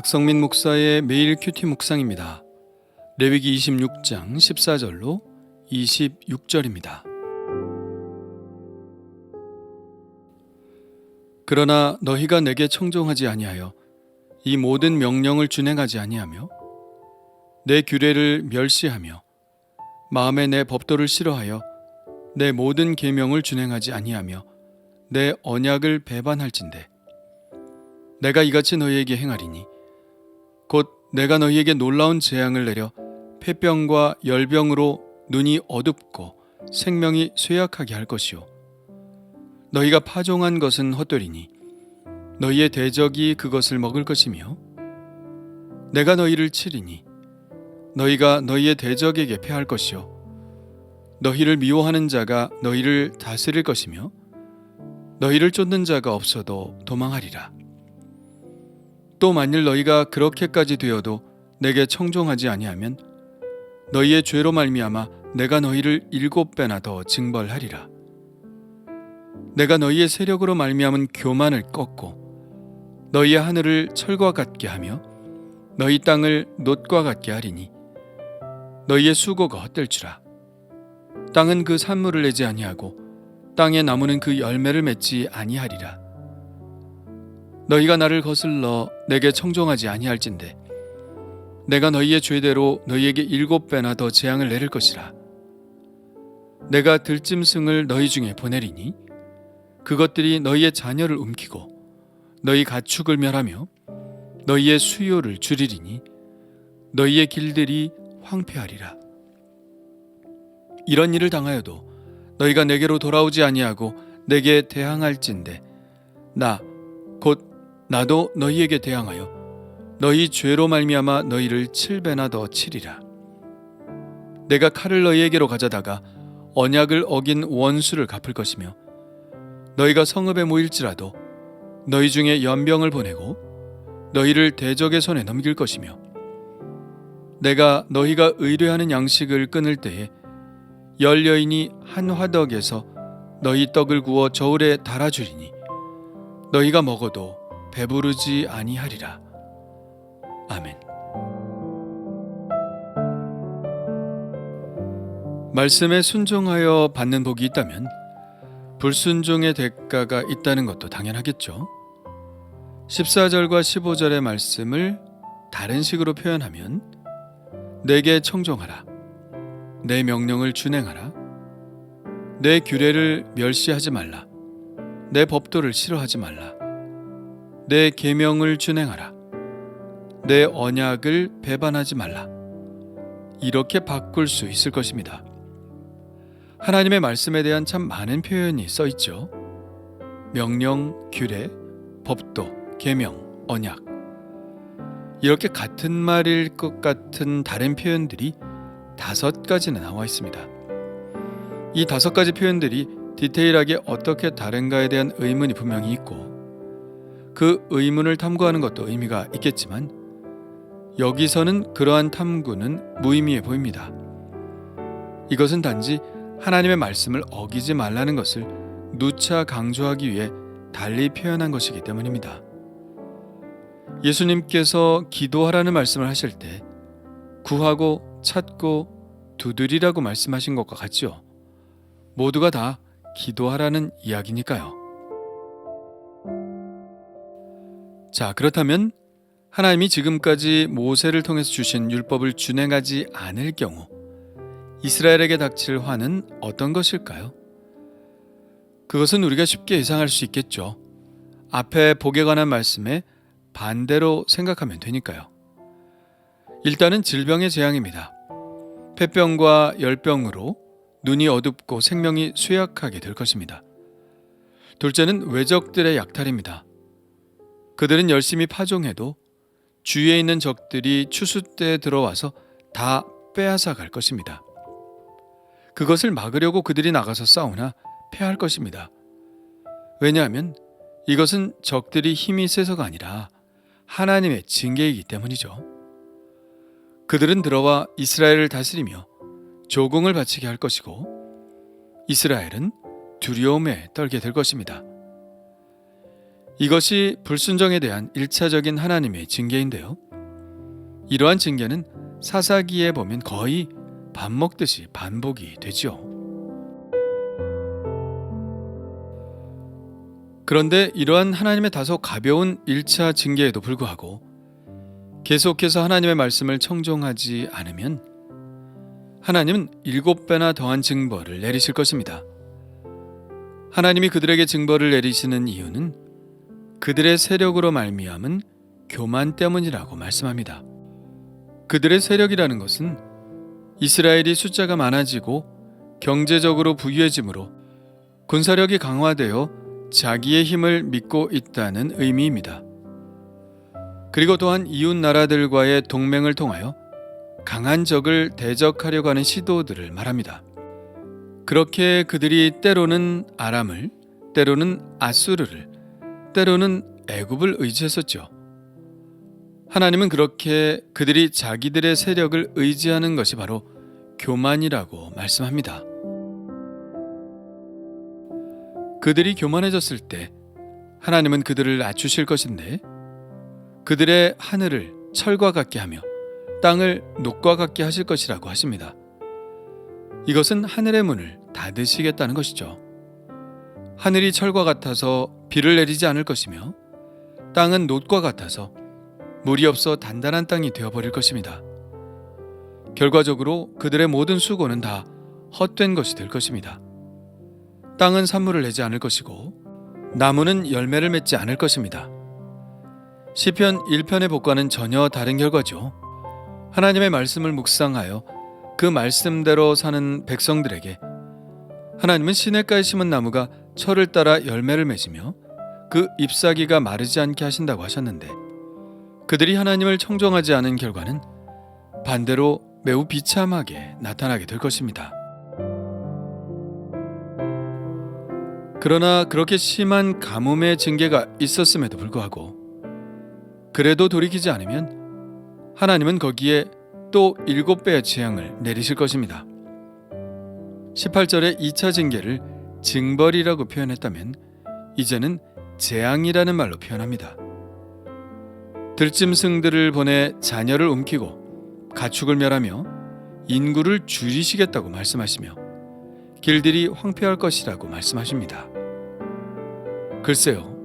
박성민 목사의 매일 큐티 묵상입니다. 레위기 26장 14절로 26절입니다. 그러나 너희가 내게 청종하지 아니하여 이 모든 명령을 준행하지 아니하며 내 규례를 멸시하며 마음에 내 법도를 싫어하여 내 모든 계명을 준행하지 아니하며 내 언약을 배반할진대 내가 이같이 너희에게 행하리니 곧 내가 너희에게 놀라운 재앙을 내려 폐병과 열병으로 눈이 어둡고 생명이 쇠약하게 할 것이요 너희가 파종한 것은 헛되리니 너희의 대적이 그것을 먹을 것이며 내가 너희를 치리니 너희가 너희의 대적에게 패할 것이요 너희를 미워하는 자가 너희를 다스릴 것이며 너희를 쫓는 자가 없어도 도망하리라 또 만일 너희가 그렇게까지 되어도 내게 청종하지 아니하면 너희의 죄로 말미암아 내가 너희를 일곱 배나 더 징벌하리라. 내가 너희의 세력으로 말미암은 교만을 꺾고 너희의 하늘을 철과 같게 하며 너희 땅을 놋과 같게 하리니 너희의 수고가 헛될지라. 땅은 그 산물을 내지 아니하고 땅의 나무는 그 열매를 맺지 아니하리라 너희가 나를 거슬러 내게 청종하지 아니할진대. 내가 너희의 죄대로 너희에게 일곱 배나 더 재앙을 내릴 것이라. 내가 들짐승을 너희 중에 보내리니 그것들이 너희의 자녀를 움키고 너희 가축을 멸하며 너희의 수요를 줄이리니 너희의 길들이 황폐하리라. 이런 일을 당하여도 너희가 내게로 돌아오지 아니하고 내게 대항할진대. 나곧 나도 너희에게 대항하여 너희 죄로 말미암아 너희를 칠배나 더 치리라. 내가 칼을 너희에게로 가져다가 언약을 어긴 원수를 갚을 것이며 너희가 성읍에 모일지라도 너희 중에 연병을 보내고 너희를 대적의 손에 넘길 것이며 내가 너희가 의뢰하는 양식을 끊을 때에 열 여인이 한 화덕에서 너희 떡을 구워 저울에 달아주리니 너희가 먹어도 배부르지 아니하리라. 아멘. 말씀에 순종하여 받는 복이 있다면 불순종의 대가가 있다는 것도 당연하겠죠. 14절과 15절의 말씀을 다른 식으로 표현하면 내게 청종하라. 내 명령을 준행하라. 내 규례를 멸시하지 말라. 내 법도를 싫어하지 말라. 내 계명을 준행하라. 내 언약을 배반하지 말라. 이렇게 바꿀 수 있을 것입니다. 하나님의 말씀에 대한 참 많은 표현이 써 있죠. 명령, 규례, 법도, 계명, 언약. 이렇게 같은 말일 것 같은 다른 표현들이 다섯 가지나 나와 있습니다. 이 다섯 가지 표현들이 디테일하게 어떻게 다른가에 대한 의문이 분명히 있고 그 의문을 탐구하는 것도 의미가 있겠지만 여기서는 그러한 탐구는 무의미해 보입니다. 이것은 단지 하나님의 말씀을 어기지 말라는 것을 누차 강조하기 위해 달리 표현한 것이기 때문입니다. 예수님께서 기도하라는 말씀을 하실 때 구하고 찾고 두드리라고 말씀하신 것과 같지요. 모두가 다 기도하라는 이야기니까요. 자, 그렇다면 하나님이 지금까지 모세를 통해서 주신 율법을 준행하지 않을 경우 이스라엘에게 닥칠 화는 어떤 것일까요? 그것은 우리가 쉽게 예상할 수 있겠죠. 앞에 복에 관한 말씀에 반대로 생각하면 되니까요. 일단은 질병의 재앙입니다. 폐병과 열병으로 눈이 어둡고 생명이 쇠약하게 될 것입니다. 둘째는 외적들의 약탈입니다. 그들은 열심히 파종해도 주위에 있는 적들이 추수 때 들어와서 다 빼앗아 갈 것입니다. 그것을 막으려고 그들이 나가서 싸우나 패할 것입니다. 왜냐하면 이것은 적들이 힘이 세서가 아니라 하나님의 징계이기 때문이죠. 그들은 들어와 이스라엘을 다스리며 조공을 바치게 할 것이고 이스라엘은 두려움에 떨게 될 것입니다. 이것이 불순종에 대한 일차적인 하나님의 징계인데요. 이러한 징계는 사사기에 보면 거의 밥 먹듯이 반복이 되지요. 그런데 이러한 하나님의 다소 가벼운 1차 징계에도 불구하고 계속해서 하나님의 말씀을 청종하지 않으면 하나님은 일곱 배나 더한 징벌을 내리실 것입니다. 하나님이 그들에게 징벌을 내리시는 이유는 그들의 세력으로 말미암은 교만 때문이라고 말씀합니다. 그들의 세력이라는 것은 이스라엘이 숫자가 많아지고 경제적으로 부유해짐으로 군사력이 강화되어 자기의 힘을 믿고 있다는 의미입니다. 그리고 또한 이웃 나라들과의 동맹을 통하여 강한 적을 대적하려고 하는 시도들을 말합니다. 그렇게 그들이 때로는 아람을, 때로는 아수르를, 때로는 애굽을 의지했었죠. 하나님은 그렇게 그들이 자기들의 세력을 의지하는 것이 바로 교만이라고 말씀합니다. 그들이 교만해졌을 때 하나님은 그들을 낮추실 것인데 그들의 하늘을 철과 같게 하며 땅을 녹과 같게 하실 것이라고 하십니다. 이것은 하늘의 문을 닫으시겠다는 것이죠. 하늘이 철과 같아서 비를 내리지 않을 것이며 땅은 놋과 같아서 물이 없어 단단한 땅이 되어버릴 것입니다. 결과적으로 그들의 모든 수고는 다 헛된 것이 될 것입니다. 땅은 산물을 내지 않을 것이고 나무는 열매를 맺지 않을 것입니다. 시편 1편의 복과는 전혀 다른 결과죠. 하나님의 말씀을 묵상하여 그 말씀대로 사는 백성들에게 하나님은 시냇가에 심은 나무가 철을 따라 열매를 맺으며 그 잎사귀가 마르지 않게 하신다고 하셨는데 그들이 하나님을 청종하지 않은 결과는 반대로 매우 비참하게 나타나게 될 것입니다. 그러나 그렇게 심한 가뭄의 징계가 있었음에도 불구하고 그래도 돌이키지 않으면 하나님은 거기에 또 일곱 배의 재앙을 내리실 것입니다. 18절의 2차 징계를 징벌이라고 표현했다면 이제는 재앙이라는 말로 표현합니다. 들짐승들을 보내 자녀를 움키고 가축을 멸하며 인구를 줄이시겠다고 말씀하시며 길들이 황폐할 것이라고 말씀하십니다. 글쎄요,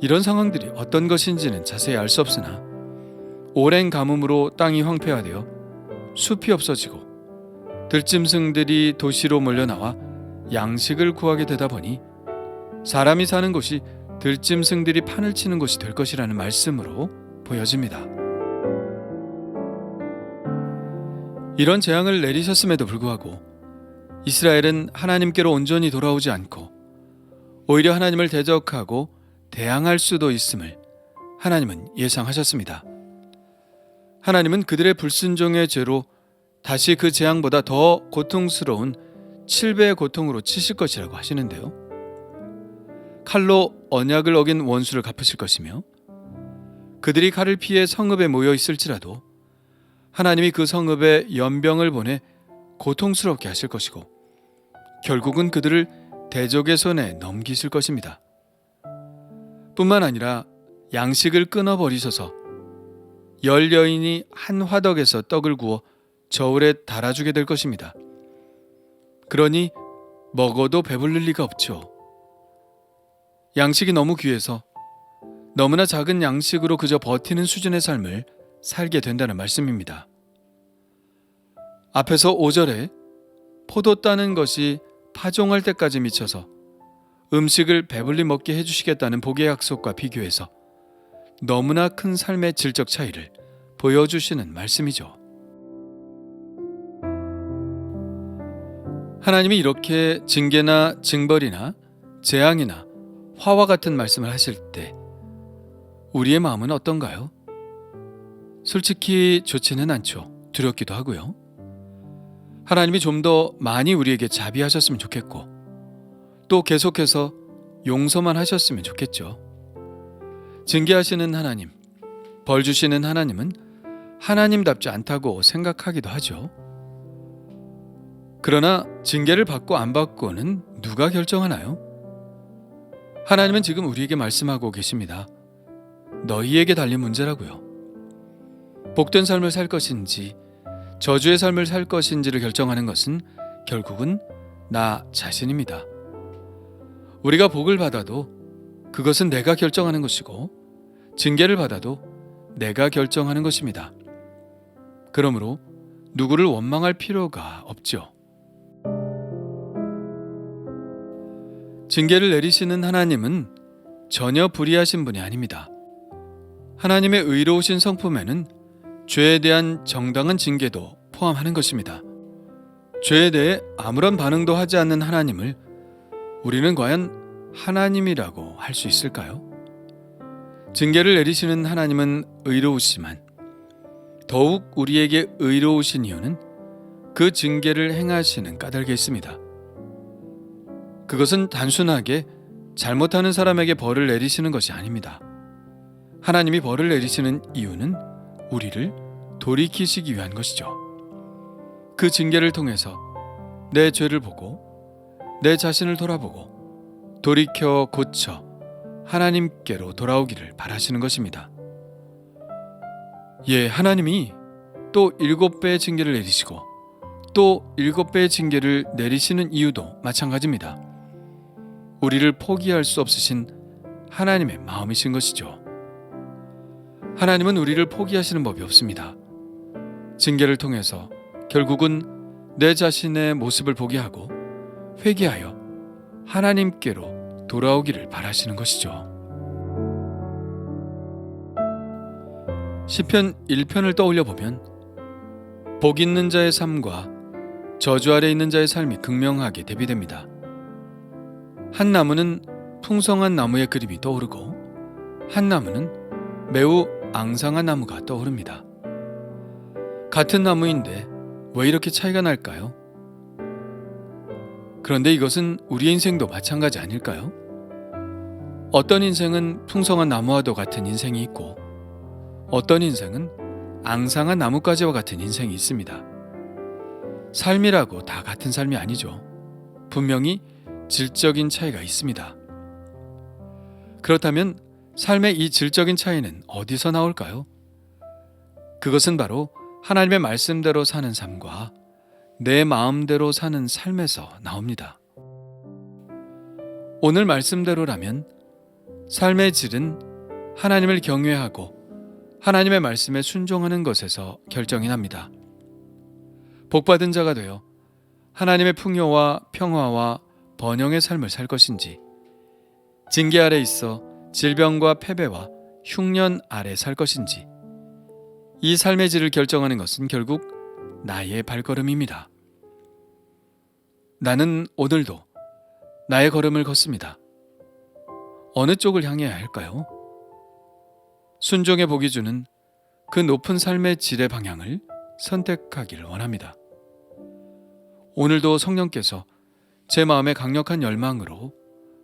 이런 상황들이 어떤 것인지는 자세히 알 수 없으나 오랜 가뭄으로 땅이 황폐화되어 숲이 없어지고 들짐승들이 도시로 몰려나와 양식을 구하게 되다 보니 사람이 사는 곳이 들짐승들이 판을 치는 곳이 될 것이라는 말씀으로 보여집니다. 이런 재앙을 내리셨음에도 불구하고 이스라엘은 하나님께로 온전히 돌아오지 않고 오히려 하나님을 대적하고 대항할 수도 있음을 하나님은 예상하셨습니다. 하나님은 그들의 불순종의 죄로 다시 그 재앙보다 더 고통스러운 7배의 고통으로 치실 것이라고 하시는데요. 칼로 언약을 어긴 원수를 갚으실 것이며 그들이 칼을 피해 성읍에 모여 있을지라도 하나님이 그 성읍에 연병을 보내 고통스럽게 하실 것이고 결국은 그들을 대적의 손에 넘기실 것입니다. 뿐만 아니라 양식을 끊어 버리셔서 열 여인이 한 화덕에서 떡을 구워 저울에 달아주게 될 것입니다. 그러니 먹어도 배불릴 리가 없죠. 양식이 너무 귀해서 너무나 작은 양식으로 그저 버티는 수준의 삶을 살게 된다는 말씀입니다. 앞에서 5절에 포도 따는 것이 파종할 때까지 미쳐서 음식을 배불리 먹게 해주시겠다는 복의 약속과 비교해서 너무나 큰 삶의 질적 차이를 보여주시는 말씀이죠. 하나님이 이렇게 징계나 징벌이나 재앙이나 화와 같은 말씀을 하실 때 우리의 마음은 어떤가요? 솔직히 좋지는 않죠. 두렵기도 하고요. 하나님이 좀 더 많이 우리에게 자비하셨으면 좋겠고 또 계속해서 용서만 하셨으면 좋겠죠. 징계하시는 하나님, 벌 주시는 하나님은 하나님답지 않다고 생각하기도 하죠. 그러나 징계를 받고 안 받고는 누가 결정하나요? 하나님은 지금 우리에게 말씀하고 계십니다. 너희에게 달린 문제라고요. 복된 삶을 살 것인지 저주의 삶을 살 것인지를 결정하는 것은 결국은 나 자신입니다. 우리가 복을 받아도 그것은 내가 결정하는 것이고 징계를 받아도 내가 결정하는 것입니다. 그러므로 누구를 원망할 필요가 없죠. 징계를 내리시는 하나님은 전혀 불의하신 분이 아닙니다. 하나님의 의로우신 성품에는 죄에 대한 정당한 징계도 포함하는 것입니다. 죄에 대해 아무런 반응도 하지 않는 하나님을 우리는 과연 하나님이라고 할 수 있을까요? 징계를 내리시는 하나님은 의로우시지만 더욱 우리에게 의로우신 이유는 그 징계를 행하시는 까닭에 있습니다. 그것은 단순하게 잘못하는 사람에게 벌을 내리시는 것이 아닙니다. 하나님이 벌을 내리시는 이유는 우리를 돌이키시기 위한 것이죠. 그 징계를 통해서 내 죄를 보고 내 자신을 돌아보고 돌이켜 고쳐 하나님께로 돌아오기를 바라시는 것입니다. 예, 하나님이 또 일곱 배의 징계를 내리시고 또 일곱 배의 징계를 내리시는 이유도 마찬가지입니다. 우리를 포기할 수 없으신 하나님의 마음이신 것이죠. 하나님은 우리를 포기하시는 법이 없습니다. 징계를 통해서 결국은 내 자신의 모습을 보게 하고 회개하여 하나님께로 돌아오기를 바라시는 것이죠. 시편 1편을 떠올려 보면 복 있는 자의 삶과 저주 아래 있는 자의 삶이 극명하게 대비됩니다. 한 나무는 풍성한 나무의 그림이 떠오르고 한 나무는 매우 앙상한 나무가 떠오릅니다. 같은 나무인데 왜 이렇게 차이가 날까요? 그런데 이것은 우리 인생도 마찬가지 아닐까요? 어떤 인생은 풍성한 나무와도 같은 인생이 있고 어떤 인생은 앙상한 나뭇가지와 같은 인생이 있습니다. 삶이라고 다 같은 삶이 아니죠. 분명히 질적인 차이가 있습니다. 그렇다면 삶의 이 질적인 차이는 어디서 나올까요? 그것은 바로 하나님의 말씀대로 사는 삶과 내 마음대로 사는 삶에서 나옵니다. 오늘 말씀대로라면 삶의 질은 하나님을 경외하고 하나님의 말씀에 순종하는 것에서 결정이 납니다. 복받은 자가 되어 하나님의 풍요와 평화와 번영의 삶을 살 것인지 징계 아래 있어 질병과 패배와 흉년 아래 살 것인지 이 삶의 질을 결정하는 것은 결국 나의 발걸음입니다. 나는 오늘도 나의 걸음을 걷습니다. 어느 쪽을 향해야 할까요? 순종의 복이 주는 그 높은 삶의 질의 방향을 선택하기를 원합니다. 오늘도 성령께서 제 마음의 강력한 열망으로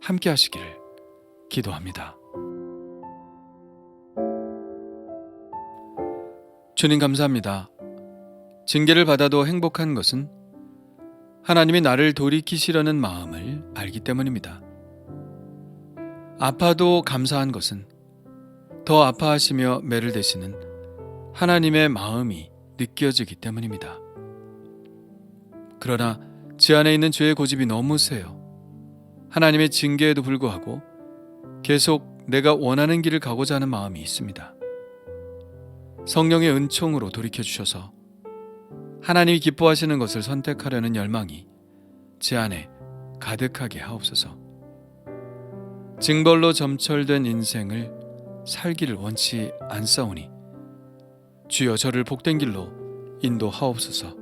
함께 하시기를 기도합니다. 주님 감사합니다. 징계를 받아도 행복한 것은 하나님이 나를 돌이키시려는 마음을 알기 때문입니다. 아파도 감사한 것은 더 아파하시며 매를 대시는 하나님의 마음이 느껴지기 때문입니다. 그러나 제 안에 있는 죄의 고집이 너무 세요. 하나님의 징계에도 불구하고 계속 내가 원하는 길을 가고자 하는 마음이 있습니다. 성령의 은총으로 돌이켜 주셔서 하나님이 기뻐하시는 것을 선택하려는 열망이 제 안에 가득하게 하옵소서. 징벌로 점철된 인생을 살기를 원치 않사오니 주여 저를 복된 길로 인도하옵소서.